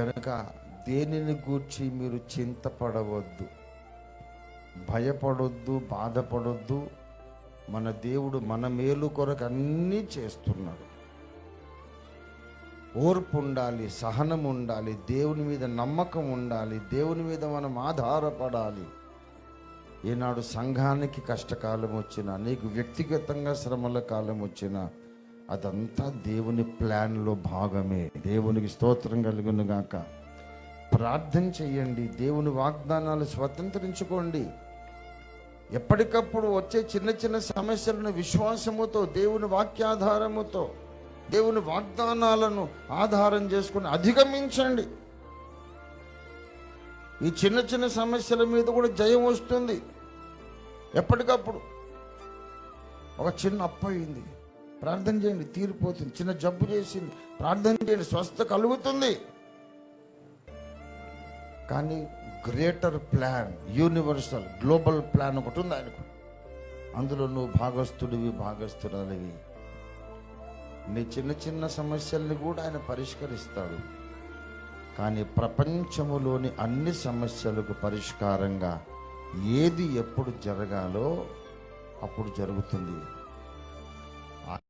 గనుక దేనిని గూర్చి మీరు చింతపడవద్దు భయపడొద్దు బాధపడొద్దు మన దేవుడు మన మేలు కొరకు అన్నీ చేస్తున్నాడు. ఓర్పు ఉండాలి సహనం ఉండాలి దేవుని మీద నమ్మకం ఉండాలి దేవుని మీద మనం ఆధారపడాలి. ఈనాడు సంఘానికి కష్టకాలం వచ్చినా నీకు వ్యక్తిగతంగా శ్రమల కాలం వచ్చినా అదంతా దేవుని ప్లాన్లో భాగమే. దేవునికి స్తోత్రం కలుగును గాక. ప్రార్థన చేయండి. దేవుని వాగ్దానాలు స్వతంత్రించుకోండి. ఎప్పటికప్పుడు వచ్చే చిన్న చిన్న సమస్యలను విశ్వాసముతో దేవుని వాక్యాధారముతో దేవుని వాగ్దానాలను ఆధారం చేసుకుని అధిగమించండి. ఈ చిన్న చిన్న సమస్యల మీద కూడా జయం వస్తుంది. ఎప్పటికప్పుడు ఒక చిన్న అప్పు అయింది. ప్రార్థన చేయండి తీరిపోతుంది చిన్న జబ్బు చేసింది. ప్రార్థన చేయండి స్వస్థ కలుగుతుంది. కానీ greater plan universal global plan ఒకటి ఉంది ఆయనకు. అందులో నువ్వు భాగస్థుడివి భాగస్థురాలివి. నీ చిన్న చిన్న సమస్యల్ని కూడా ఆయన పరిష్కరిస్తాడు. కానీ ప్రపంచములోని అన్ని సమస్యలకు పరిష్కారంగా ఏది ఎప్పుడు జరగాలో అప్పుడు జరుగుతుంది.